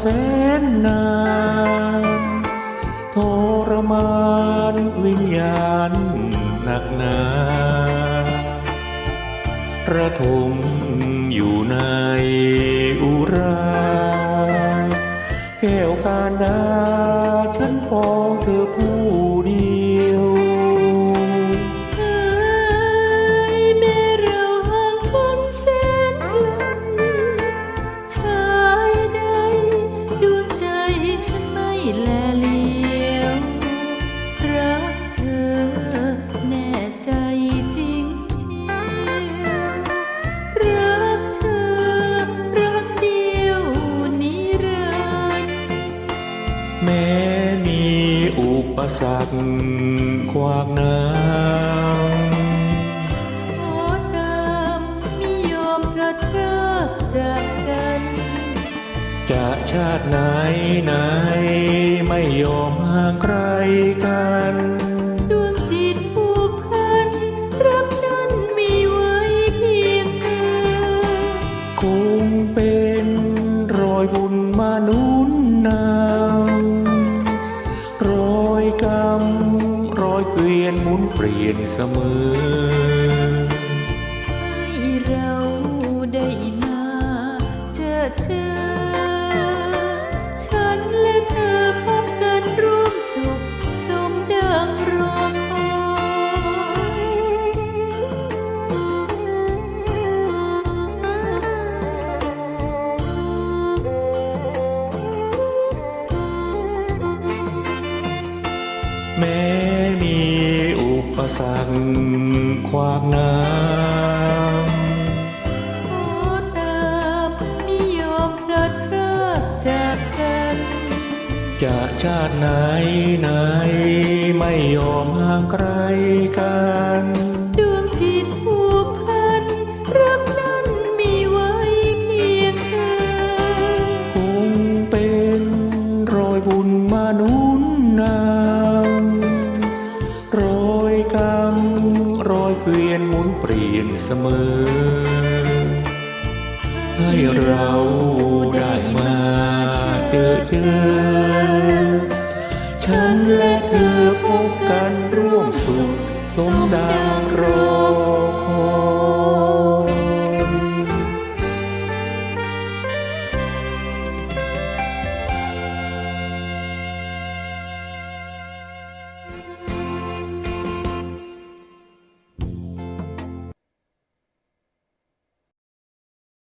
แสนนานทรมานวิญญาณหนักหนาระทมอยู่ในอุราแก้วกาดาฉันพองเธอ อุปสรรคขวางน้าขอตามมิยอมพลัดพรากจากกัน จะชาติไหนไหน ไม่ยอมห่างไกลกันดวงจิตผูกพัน รักนั้นมีไว้เพียงเธอ คงเป็นรอยบุญมานุนนำ วียนหมุนเปลี่ยนเสมอให้เราได้มาเจอเจอฉันและเธอพบกันร่วมสุขสมดังรอคอยแม้ สั่งคขวากน้ำขอตามมิยอมพลัดพรากจากกัน จะชาติไหนไหนไม่ยอมห่างไกลกัน นเสมอ ให้เราได้มาเจอเจอ ฉันและเธอพบกันร่วมสุขสมดัง